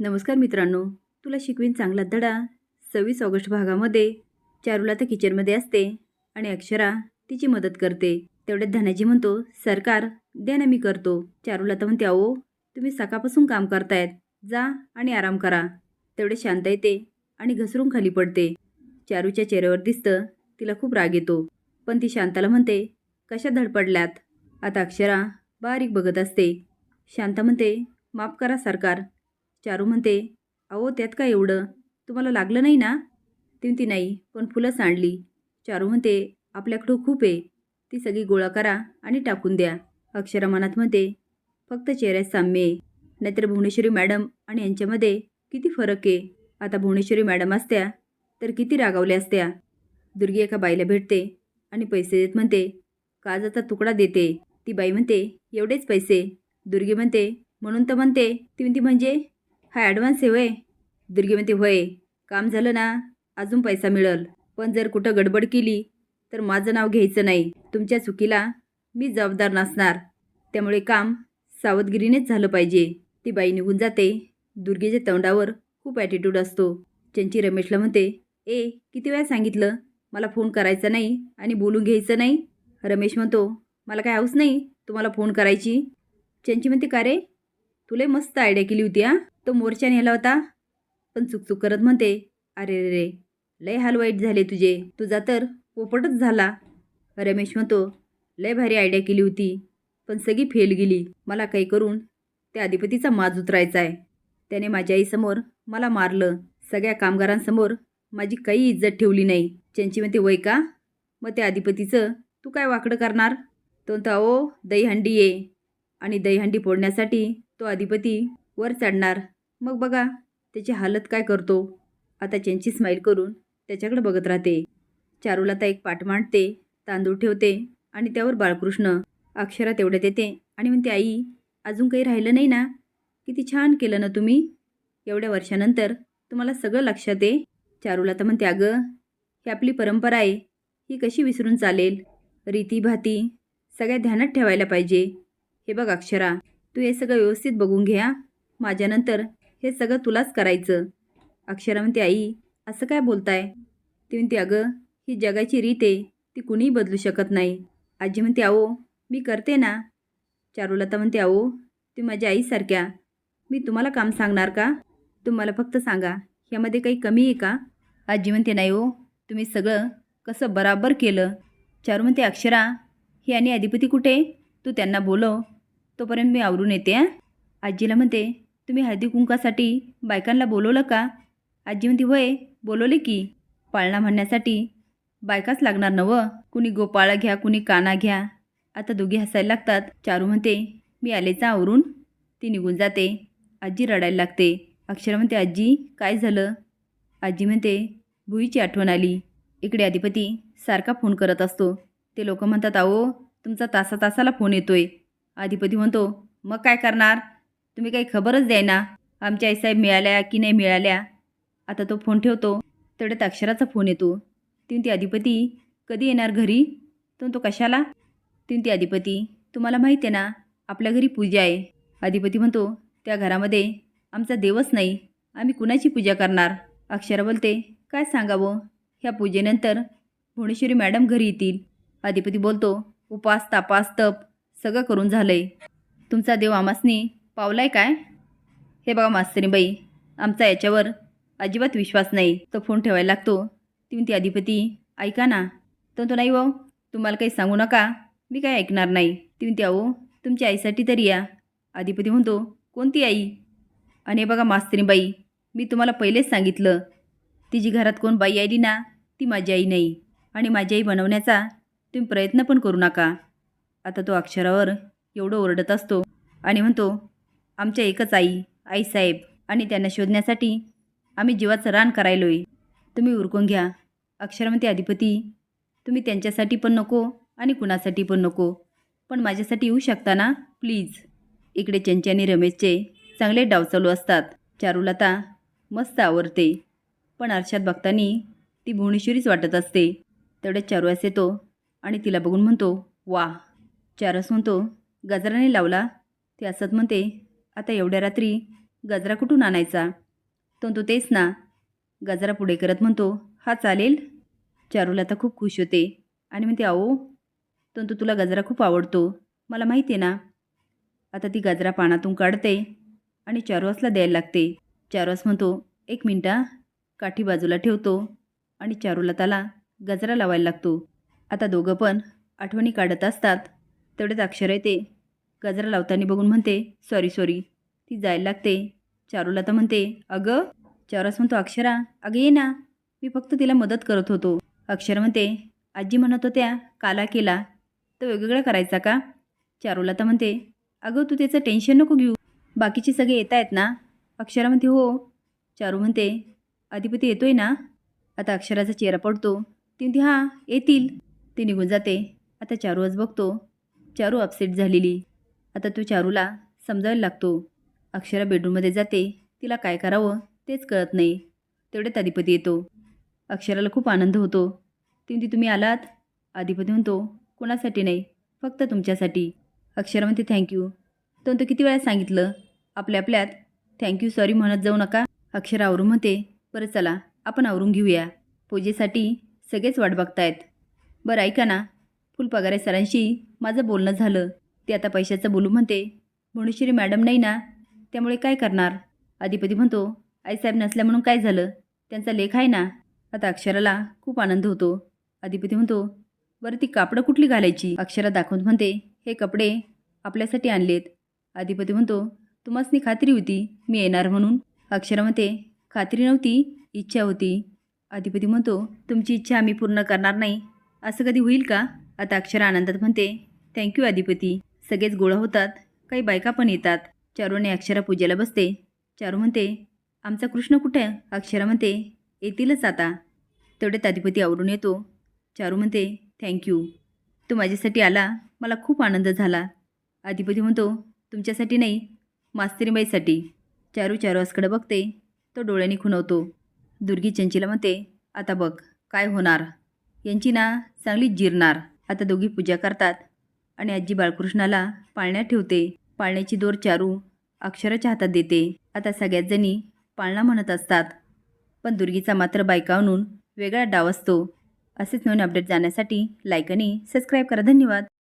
नमस्कार मित्रांनो तुला शिकवीन चांगला धडा. सव्वीस ऑगस्ट भागामध्ये चारूला तर किचनमध्ये असते आणि अक्षरा तिची मदत करते. तेवढ्यात धनाजी म्हणतो सरकार द्या ना मी करतो. चारूला तर म्हणते अहो तुम्ही सकाळपासून काम करतायत. जा आणि आराम करा. तेवढे शांत येते आणि घसरून खाली पडते. चारूच्या चेहऱ्यावर दिसतं तिला खूप राग येतो. पण ती शांताला म्हणते कशा धडपडल्यात? आता अक्षरा बारीक बघत असते. शांता म्हणते माफ करा सरकार चारू म्हणते अहो त्यात काय एवढं? तुम्हाला लागलं नाही ना? ती म्हणती नाही पण फुलं सांडली. चारू म्हणते आपल्याकडं खूप आहे. ती सगळी गोळा करा आणि टाकून द्या. अक्षरा मनात म्हणते फक्त चेहऱ्यात साम्य आहे. नाहीतर भुवनेश्वरी मॅडम आणि यांच्यामध्ये किती फरक आहे. आता भुवनेश्वरी मॅडम असत्या तर किती रागावल्या असत्या. दुर्गी एका बाईला भेटते आणि पैसे देत म्हणते काजाचा तुकडा देते. ती बाई म्हणते एवढेच पैसे. दुर्गी म्हणते म्हणून तर म्हणते. ती म्हणते म्हणजे? हा ॲडव्हान्स आहे वय दुर्गी म्हणते होय काम झालं ना अजून पैसा मिळेल. पण जर कुठं गडबड केली तर माझं नाव घ्यायचं नाही. तुमच्या चुकीला मी जबाबदार नसणार. त्यामुळे काम सावधगिरीनेच झालं पाहिजे. ती बाई निघून जाते. दुर्गेच्या तोंडावर खूप ॲटिट्यूड असतो. त्यांची रमेशला म्हणते ए किती वेळा सांगितलं? मला फोन करायचा नाही आणि बोलून घ्यायचं नाही. रमेश म्हणतो मला काय हाऊस नाही तुम्हाला फोन करायची? चंची म्हणते का रे? तुला मस्त आयडिया केली होती हा? तो मोर्चा नेला होता. पण चुकचुक करत म्हणते अरे रे रे लय हाल वाईट झाले तुझे. तुझा तर पोपटच झाला. रमेश म्हणतो लय भारी आयडिया केली होती पण सगळी फेल गेली. मला काही करून त्या अधिपतीचा माज उतरायचा आहे त्याने माझ्या आईसमोर मला मारलं. सगळ्या कामगारांसमोर माझी काही इज्जत ठेवली नाही. त्यांची म्हणते वय का? मग त्या अधिपतीचं तू काय वाकडं करणार? तो म्हणतो ओ दहीहंडी ये. आणि दहीहंडी फोडण्यासाठी तो अधिपती वर चढणार. मग बघा त्याची हालत काय करतो? आता चेंची स्माईल करून त्याच्याकडे बघत राहते. चारूला तर एक पाठ मांडते तांदूळ ठेवते आणि त्यावर बाळकृष्ण अक्षरा तेवढ्यात येते आणि म्हणते आई अजून काही राहिलं नाही ना? किती छान केलं ना तुम्ही. एवढ्या वर्षानंतर तुम्हाला सगळं लक्षात आहे. चारूला तर म्हणते अगं ही आपली परंपरा आहे. ही कशी विसरून चालेल? रीतीभाती सगळ्या ध्यानात ठेवायला पाहिजे. हे बघ अक्षरा तू हे सगळं व्यवस्थित बघून घ्या माझ्यानंतर हे सगळं तुलाच करायचं. अक्षरा म्हणते आई असं काय बोलताय? ती म्हणते अगं ही जगाची रीत आहे ती कुणीही बदलू शकत नाही. आजी म्हणते अहो मी करते ना. चारुलता म्हणते अहो ती माझ्या आईसारख्या. मी तुम्हाला काम सांगणार का? तुम्हाला फक्त सांगा ह्यामध्ये काही कमी आहे का? आजी म्हणते नाही हो तुम्ही सगळं कसं बराबर केलं. चारू म्हणते अक्षरा ही आणि अधिपती कुठे? तू त्यांना बोलव तोपर्यंत मी आवरून येते आजीला म्हणते तुम्ही हळदी कुंकासाठी बायकांना बोलवलं का? आजी म्हणती होय बोलवले की. पाळणा म्हणण्यासाठी बायकाच लागणार नवं कुणी गोपाळा घ्या कुणी काना घ्या. आता दोघी हसायला लागतात. चारू म्हणते मी आलेचा आवरून. ती निघून जाते. आजी रडायला लागते. अक्षरा म्हणते आजी काय झालं? आजी म्हणते भुईची आठवण आली. इकडे अधिपती सारखा फोन करत असतो. ते लोक म्हणतात अहो तुमचा तासा तासाला फोन येतोय. अधिपती म्हणतो मग काय करणार? तुम्ही काही खबरच द्याय ना आमच्या आईसाहेब मिळाल्या की नाही मिळाल्या? आता तो फोन ठेवतो. तेवढ्यात अक्षराचा फोन येतो. ती ती अधिपती कधी येणार घरी? तो तो कशाला? ती ती अधिपती तुम्हाला माहिती आहे ना आपल्या घरी पूजा आहे. अधिपती म्हणतो त्या घरामध्ये आमचा देवच नाही. आम्ही कुणाची पूजा करणार? अक्षरा बोलते काय सांगावं? ह्या पूजेनंतर भुवनेश्वरी मॅडम घरी येतील. अधिपती बोलतो उपास तापास तप सगळं करून झालंय. तुमचा देव आमासनी पावलाय काय? हे बघा मास्तरीबाई आमचा याच्यावर अजिबात विश्वास नाही. तो फोन ठेवायला लागतो. ती म्हणते अधिपती ऐका ना. तर तो नाही भाऊ तुम्हाला काही सांगू नका. मी काय ऐकणार नाही. ती म्हणते अहो तुमच्या आईसाठी तरी या. अधिपती म्हणतो कोणती आई? आणि हे बघा मास्तरीबाई मी तुम्हाला पहिलेच सांगितलं. तिची घरात कोण बाई आली ना ती माझी आई नाही. आणि माझी आई बनवण्याचा तुम्ही प्रयत्न पण करू नका. आता तो अक्षरावर एवढं ओरडत असतो आणि म्हणतो आमच्या एकच आई आईसाहेब आणि त्यांना शोधण्यासाठी आम्ही जीवाचं रान करायलो आहे तुम्ही उरकून घ्या. अक्षरमती अधिपती तुम्ही त्यांच्यासाठी पण नको आणि कुणासाठी पण नको. पण माझ्यासाठी येऊ शकता ना? प्लीज. इकडे चंची आणि रमेशचे चांगले डाव चालू असतात. चारुलता मस्त आवडते पण आरशात बघतानी ती भुवनेश्वरीच वाटत असते. तेवढ्यात चारुआस येतो आणि तिला बघून म्हणतो वा चारस म्हणतो गजराने लावला. ती असत म्हणते आता एवढ्या रात्री गजरा कुठून आणायचा? तो तो तेच ना. गजरा पुढे करत म्हणतो हा चालेल. चारूला तर खूप खुश होते आणि म्हणते अहो तो तो तुला गजरा खूप आवडतो. मला माहिती आहे ना. आता ती गजरा पानातून काढते आणि चारुवासला द्यायला लागते. चारुवास म्हणतो एक मिनटा काठी बाजूला ठेवतो आणि चारूला त्याला गजरा लावायला लागतो. आता दोघं पण आठवणी काढत असतात. तेवढेच अक्षर येते. गजरा लावताना बघून म्हणते सॉरी सॉरी ती जायला लागते. चारूला तर म्हणते अगं चारूस म्हणतो अक्षरा अगं ये ना. मी फक्त तिला मदत करत होतो. अक्षर म्हणते आजी म्हणत होत्या काला केला. तर वेगवेगळा करायचा का? चारूला तर म्हणते अगं तू त्याचं टेन्शन नको घेऊ. बाकीचे सगळे येत आहेत ना? अक्षरा म्हणते हो. चारू म्हणते अधिपती येतोय ना? आता अक्षराचा चेहरा पडतो. ती म्हणते हां येतील. ती निघून जाते. आता चारू आज बघतो. चारू अपसेट झालेली. आता तो चारूला समजायला लागतो. अक्षरा बेडरूममध्ये जाते. तिला काय करावं तेच कळत नाही. तेवढ्यात अधिपती येतो. अक्षराला खूप आनंद होतो. तिथे तुम्ही आलात? अधिपती म्हणतो कोणासाठी नाही फक्त तुमच्यासाठी. अक्षरा म्हणते थँक्यू तो म्हणतो किती वेळा सांगितलं? आपल्या आपल्यात. थँक्यू सॉरी म्हणत जाऊ नका. अक्षरा आवरून म्हणते बरं चला आपण आवरून घेऊया. पूजेसाठी सगळेच वाट बघतायत. बरं ऐका ना. फुलपगारे सरांशी माझं बोलणं झालं. ते आता पैशाचं बोलू म्हणते. भुवनेश्वरी मॅडम नाही ना त्यामुळे काय करणार? अधिपती म्हणतो आईसाहेब नसल्या म्हणून काय झालं? त्यांचा लेख आहे ना? आता अक्षराला खूप आनंद होतो. अधिपती म्हणतो बरं ती कापडं कुठली घालायची? अक्षरा दाखवून म्हणते हे कपडे आपल्यासाठी आणलेत. अधिपती म्हणतो तुम्हासनी खात्री होती मी येणार म्हणून. अक्षरा म्हणते खात्री नव्हती इच्छा होती. अधिपती म्हणतो तुमची इच्छा आम्ही पूर्ण करणार नाही. असं कधी होईल का? आता अक्षरा आनंदात म्हणते थँक्यू अधिपती. सगळेच गोळा होतात काही बायका पण येतात. चारूने अक्षरा पूजेला बसते. चारू म्हणते आमचा कृष्ण कुठे अक्षरा म्हणते येतीलच आता. तेवढ्यात अधिपती आवरून येतो. चारू म्हणते थँक्यू तू माझ्यासाठी आला. मला खूप आनंद झाला. अधिपती म्हणतो तुमच्यासाठी नाही मास्तरीबाईसाठी. चारू चारूवासकडे बघते. तो डोळ्यांनी खुणवतो. दुर्गी चंचीला म्हणते आता बघ काय होणार? यांची ना चांगली जिरणार. आता दोघी पूजा करतात. आणि आजी बाळकृष्णाला पाळण्यात ठेवते. पाळण्याची दोर चारू अक्षराच्या हातात देते. आता सगळ्याच जणी पाळणा म्हणत असतात. पण दुर्गीचा मात्र बायकावून वेगळा डाव असतो. असेच नवीन अपडेट जाण्यासाठी लाईक आणि सबस्क्राईब करा. धन्यवाद.